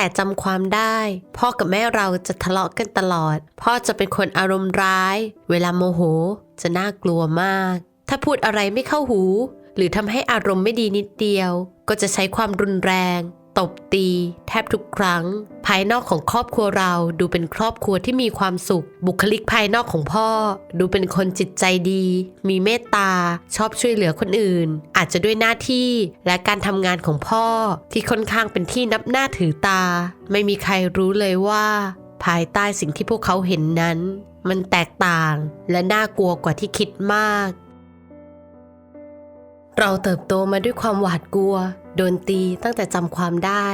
แต่จำความได้ พ่อกับแม่เราจะทะเลาะกันตลอด พ่อจะเป็นคนอารมณ์ร้าย เวลาโมโห จะน่ากลัวมาก ถ้าพูดอะไรไม่เข้าหู หรือทำให้อารมณ์ไม่ดีนิดเดียว ก็จะใช้ความรุนแรง ตบตี แทบทุกครั้ง ภายนอกของครอบครัวเราดูเป็นครอบครัวที่มีความสุข บุคลิกภายนอกของพ่อ ดูเป็นคนจิตใจดี มีเมตตา ชอบช่วยเหลือคนอื่น อาจจะด้วยหน้าที่และการทำงานของพ่อที่ค่อนข้างเป็นที่นับหน้าถือตา ไม่มีใครรู้เลยว่า ภายใต้สิ่งที่พวกเขาเห็นนั้น มันแตกต่างและน่ากลัวกว่าที่คิดมาก เราเติบโตมาด้วยความหวาดกลัว โดนตีตั้งแต่จำความได้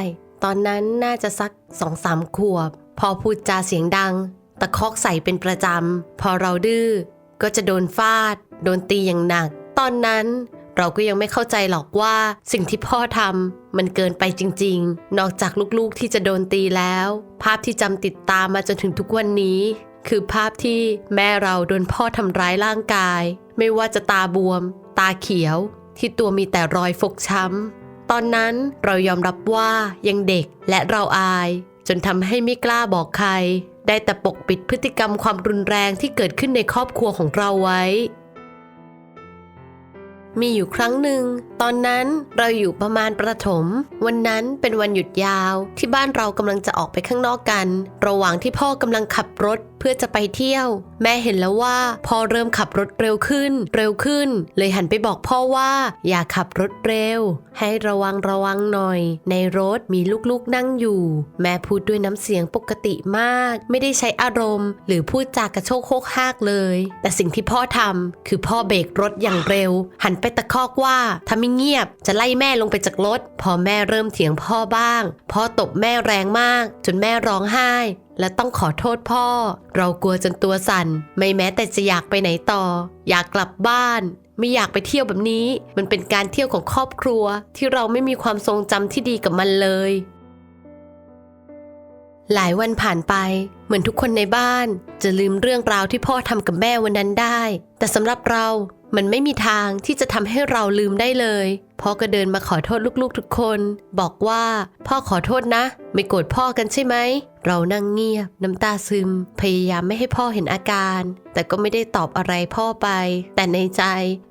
ตอนนั้นน่าจะสักสองสามขวบ พอพูดจาเสียงดัง ตะคอกใส่เป็นประจำ พอเราดื้อ ก็จะโดนฟาด โดนตีอย่างหนัก ตอนนั้นเราก็ยังไม่เข้าใจหรอกว่าสิ่งที่พ่อทำมันเกินไปจริง ๆ นอกจากลูกๆที่จะโดนตีแล้ว ภาพที่จำติดตามมาจนถึงทุกวันนี้ คือภาพที่แม่เราโดนพ่อทำร้ายร่างกาย ไม่ว่าจะตาบวม ตาเขียว ที่ตัวมีแต่รอยฟกช้ำ ตอนนั้นเรายอมรับว่ายังเด็กและเราอาย จนทำให้ไม่กล้าบอกใคร ได้แต่ปกปิดพฤติกรรมความรุนแรงที่เกิดขึ้นในครอบครัวของเราไว้ มีอยู่ครั้งหนึ่ง ตอนนั้นเราอยู่ประมาณประถม วันนั้นเป็นวันหยุดยาวที่บ้านเรากำลังจะออกไปข้างนอกกัน ระหว่างที่พ่อกำลังขับรถ พื่อจะไปเที่ยว แม่เห็นแล้วว่าพ่อเริ่มขับรถเร็วขึ้น เร็วขึ้น เลยหันไปบอกพ่อว่า อย่าขับรถเร็ว ให้ระวังระวังหน่อย ในรถมีลูกๆนั่งอยู่ แม่พูดด้วยน้ำเสียงปกติมาก ไม่ได้ใช้อารมณ์ หรือพูดจากกระโชกโคกฮากเลย แต่สิ่งที่พ่อทำคือพ่อเบรกรถอย่างเร็ว หันไปตะคอกว่าถ้าไม่เงียบจะไล่แม่ลงไปจากรถ พอแม่เริ่มเถียงพ่อบ้าง พ่อตบแม่แรงมาก จนแม่ร้องไห้ และต้องขอโทษพ่อ เรากลัวจนตัวสั่น ไม่แม้แต่จะอยากไปไหนต่อ อยากกลับบ้าน ไม่อยากไปเที่ยวแบบนี้ มันเป็นการเที่ยวของครอบครัว ที่เราไม่มีความทรงจำที่ดีกับมันเลย หลายวันผ่านไปเหมือนทุกคนในบ้าน จะลืมเรื่องราวที่พ่อทำกับแม่วันนั้นได้ แต่สำหรับเรา มันไม่มีทางที่จะทำให้เราลืมได้เลยพ่อก็เดินมาขอโทษลูกๆทุกคน บอกว่าพ่อขอโทษนะ ไม่โกรธพ่อกันใช่ไหม เรานั่งเงียบน้ำตาซึม พยายามไม่ให้พ่อเห็นอาการ แต่ก็ไม่ได้ตอบอะไรพ่อไป แต่ในใจ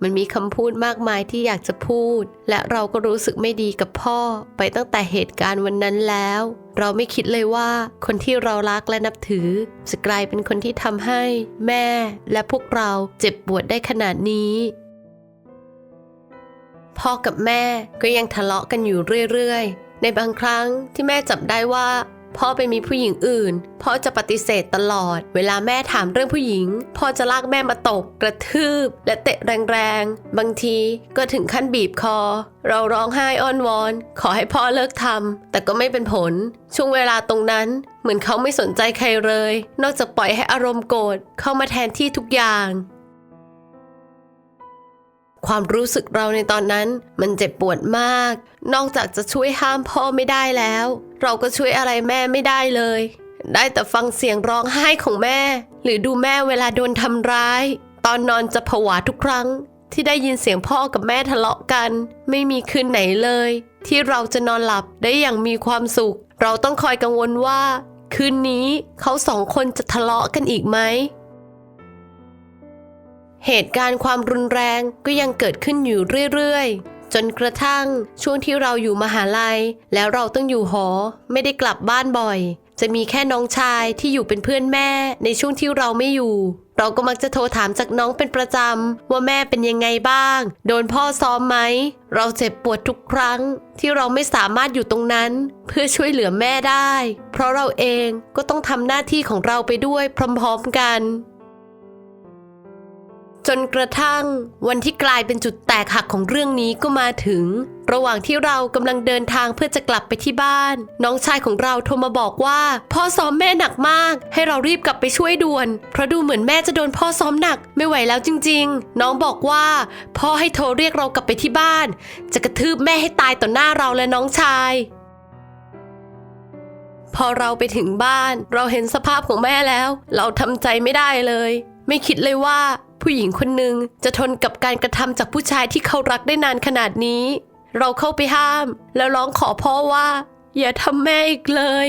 มันมีคำพูดมากมายที่อยากจะพูด และเราก็รู้สึกไม่ดีกับพ่อไปตั้งแต่เหตุการณ์วันนั้นแล้ว เราไม่คิดเลยว่าคนที่เรารักและนับถือ จะกลายเป็นคนที่ทำให้แม่และพวกเราเจ็บปวดได้ขนาดนี้พ่อกับแม่ก็ยังทะเลาะกันอยู่เรื่อยๆ ในบางครั้งที่แม่จับได้ว่า พ่อไปมีผู้หญิงอื่น พ่อจะปฏิเสธตลอด เวลาแม่ถามเรื่องผู้หญิง พ่อจะลากแม่มาตบกระทืบ และเตะแรงๆ บางทีก็ถึงขั้นบีบคอ เราร้องไห้อ้อนวอน ขอให้พ่อเลิกทำแต่ก็ไม่เป็นผล ช่วงเวลาตรงนั้น เหมือนเขาไม่สนใจใครเลย นอกจากปล่อยให้อารมณ์โกรธเข้ามาแทนที่ทุกอย่าง ความรู้สึกเราในตอนนั้นมันเจ็บปวดมาก นอกจากจะช่วยห้ามพ่อไม่ได้แล้ว เราก็ช่วยอะไรแม่ไม่ได้เลย ได้แต่ฟังเสียงร้องไห้ของแม่ หรือดูแม่เวลาโดนทำร้าย ตอนนอนจะผวาทุกครั้ง ที่ได้ยินเสียงพ่อกับแม่ทะเลาะกัน ไม่มีคืนไหนเลย ที่เราจะนอนหลับได้อย่างมีความสุข เราต้องคอยกังวลว่า คืนนี้เขาสองคนจะทะเลาะกันอีกไหม เหตุการณ์ความรุนแรงก็ยังเกิดขึ้นอยู่เรื่อยๆ จนกระทั่งช่วงที่เราอยู่มหาลัย แล้วเราต้องอยู่หอ ไม่ได้กลับบ้านบ่อย จะมีแค่น้องชายที่อยู่เป็นเพื่อนแม่ในช่วงที่เราไม่อยู่ เราก็มักจะโทรถามจากน้องเป็นประจำว่าแม่เป็นยังไงบ้าง โดนพ่อซ้อมไหม เราเจ็บปวดทุกครั้ง ที่เราไม่สามารถอยู่ตรงนั้น เพื่อช่วยเหลือแม่ได้ เพราะเราเองก็ต้องทำหน้าที่ของเราไปด้วยพร้อม ๆ กัน จนกระทั่งวันที่กลายเป็นจุดแตกหักของเรื่องนี้ก็มาถึง ระหว่างที่เรากำลังเดินทางเพื่อจะกลับไปที่บ้าน น้องชายของเราโทรมาบอกว่า พ่อซ้อมแม่หนักมาก ให้เรารีบกลับไปช่วยด่วน เพราะดูเหมือนแม่จะโดนพ่อซ้อมหนักไม่ไหวแล้วจริง ๆ น้องบอกว่าพ่อให้โทรเรียกเรากลับไปที่บ้าน จะกระทืบแม่ให้ตายต่อหน้าเราและน้องชายพอเราไปถึงบ้าน เราเห็นสภาพของแม่แล้ว เราทำใจไม่ได้เลย ไม่คิดเลยว่า ผู้หญิงคนหนึ่งจะทนกับการกระทำจากผู้ชายที่เขารักได้นานขนาดนี้ เราเข้าไปห้าม แล้วร้องขอพ่อว่า อย่าทำแม่อีกเลย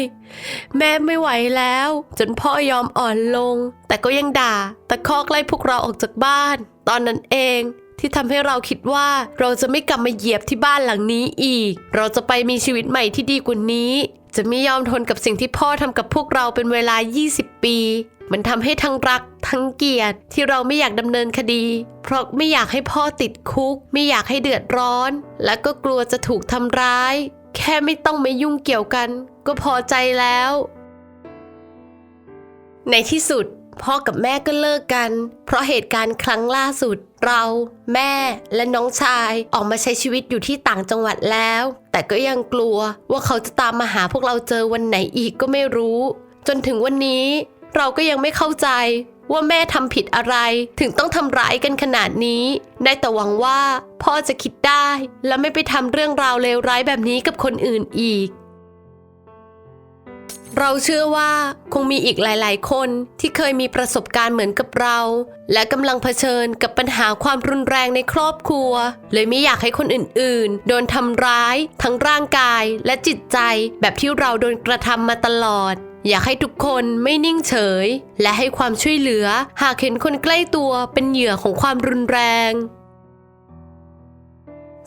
แม่ไม่ไหวแล้ว จนพ่อยอมอ่อนลง แต่ก็ยังด่าตะคอกไล่พวกเราออกจากบ้าน ตอนนั้นเองที่ทำให้เราคิดว่าเราจะไม่กลับมาเหยียบที่บ้านหลังนี้อีก เราจะไปมีชีวิตใหม่ที่ดีกว่านี้ จะไม่ยอมทนกับสิ่งที่พ่อทำกับพวกเราเป็นเวลา 20 ปี มันทำให้ทั้งรักทั้งเกลียดที่เราไม่อยากดำเนินคดี เพราะไม่อยากให้พ่อติดคุก ไม่อยากให้เดือดร้อน และก็กลัวจะถูกทำร้าย แค่ไม่ต้องมายุ่งเกี่ยวกัน ก็พอใจแล้ว ในที่สุด พ่อกับแม่ก็เลิกกัน เพราะเหตุการณ์ครั้งล่าสุด เรา แม่และน้องชายออกมาใช้ชีวิตอยู่ที่ต่างจังหวัดแล้ว แต่ก็ยังกลัวว่าเขาจะตามมาหาพวกเราเจอวันไหนอีกก็ไม่รู้ จนถึงวันนี้ เราก็ยังไม่เข้าใจว่าแม่ทำผิดอะไรถึงต้องทำร้ายกันขนาดนี้ ได้แต่หวังว่าพ่อจะคิดได้ และไม่ไปทำเรื่องราวเลวร้ายแบบนี้กับคนอื่นอีก เราเชื่อว่าคงมีอีกหลาย ๆ คนที่เคยมีประสบการณ์เหมือนกับเรา และกำลังเผชิญกับปัญหาความรุนแรงในครอบครัว เลยไม่อยากให้คนอื่น ๆ โดนทำร้าย ทั้งร่างกายและจิตใจแบบที่เราโดนกระทำมาตลอด อยากให้ทุกคนไม่นิ่งเฉย และให้ความช่วยเหลือ หากเห็นคนใกล้ตัวเป็นเหยื่อของความรุนแรง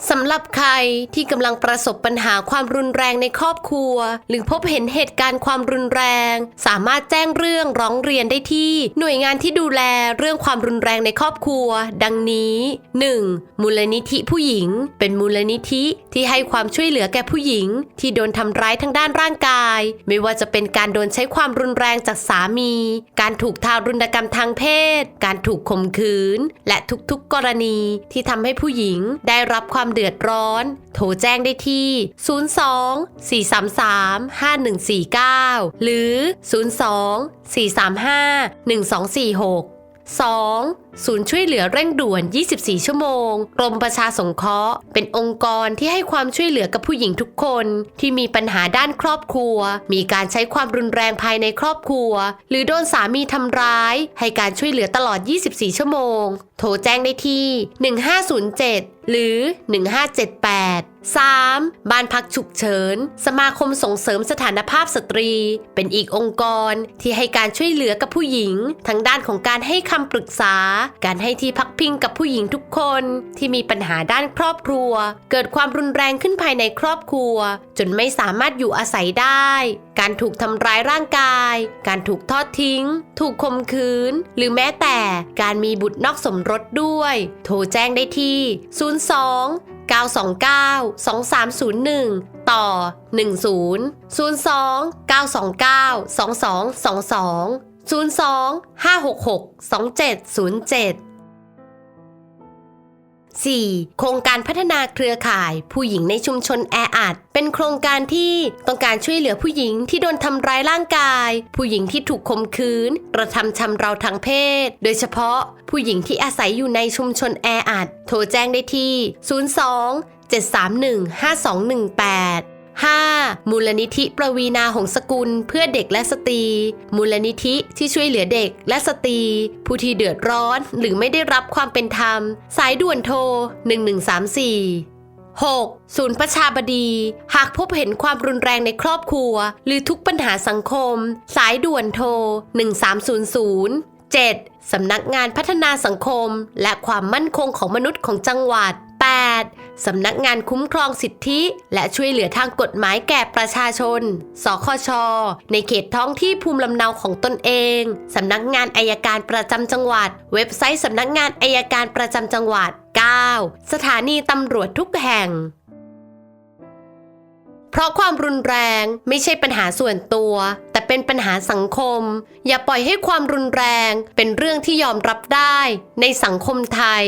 สำหรับใครที่กำลังประสบปัญหาความรุนแรงในครอบครัว หรือพบเห็นเหตุการณ์ความรุนแรง สามารถแจ้งเรื่องร้องเรียนได้ที่ หน่วยงานที่ดูแลเรื่องความรุนแรงในครอบครัว ดังนี้ 1. มูลนิธิผู้หญิง เป็นมูลนิธิที่ให้ความช่วยเหลือแก่ผู้หญิง ที่โดนทำร้ายทางด้านร่างกาย ไม่ว่าจะเป็นการโดนใช้ความรุนแรงจากสามี การถูกทารุณกรรมทางเพศ การถูกข่มขืน และทุกๆกรณีที่ทำให้ผู้หญิงได้รับความความเดือดร้อน โทรแจ้งได้ที่ 02 433 5149 หรือ 02 435 1246 2. ศูนย์ช่วยเหลือเร่งด่วน 24 ชั่วโมง กรมประชาสงเคราะห์ เป็นองค์กรที่ให้ความช่วยเหลือกับผู้หญิงทุกคน ที่มีปัญหาด้านครอบครัว มีการใช้ความรุนแรงภายในครอบครัว หรือโดนสามีทำร้าย ให้การช่วยเหลือตลอด 24 ชั่วโมง โทรแจ้งได้ที่ 1507 หรือ 1578 3. บ้านพักฉุกเฉิน สมาคมส่งเสริมสถานภาพสตรี เป็นอีกองค์กรที่ให้การช่วยเหลือกับผู้หญิง ทั้งด้านของการให้คำปรึกษา การให้ที่พักพิงกับผู้หญิงทุกคนที่มีปัญหาด้านครอบครัว เกิดความรุนแรงขึ้นภายในครอบครัว จนไม่สามารถอยู่อาศัยได้ การถูกทำร้ายร่างกาย การถูกทอดทิ้ง ถูกข่มขืน หรือแม้แต่การมีบุตรนอกสมรสด้วย โทรแจ้งได้ที่ 02 929 2301 ต่อ 10 02 929 2222 02 566 2707 4. โครงการพัฒนาเครือข่าย ผู้หญิงในชุมชนแออัด เป็นโครงการที่ต้องการช่วยเหลือผู้หญิงที่โดนทำร้ายร่างกาย ผู้หญิงที่ถูกข่มขืนกระทำชำเราทางเพศ โดยเฉพาะผู้หญิงที่อาศัยอยู่ในชุมชนแออัด โทรแจ้งได้ที่ 02 731 5218 5. มูลนิธิประวีนาหงสกุล เพื่อเด็กและสตรี มูลนิธิที่ช่วยเหลือเด็กและสตรี ผู้ที่เดือดร้อนหรือไม่ได้รับความเป็นธรรม สายด่วนโทร 1134 6. ศูนย์ประชาบดี หากพบเห็นความรุนแรงในครอบครัว หรือทุกปัญหาสังคม สายด่วนโทร 1300 7. สำนักงานพัฒนาสังคม และความมั่นคงของมนุษย์ของจังหวัด 8. สำนักงานคุ้มครองสิทธิ และช่วยเหลือทางกฎหมายแก่ประชาชน สคช ในเขตท้องที่ภูมิลำเนาของตนเอง สำนักงานอายการประจำจังหวัด เว็บไซต์สำนักงานอายการประจำจังหวัด 9. สถานีตำรวจทุกแห่งเพราะความรุนแรงไม่ใช่ปัญหาส่วนตัว แต่เป็นปัญหาสังคม อย่าปล่อยให้ความรุนแรงเป็นเรื่องที่ยอมรับได้ในสังคมไทย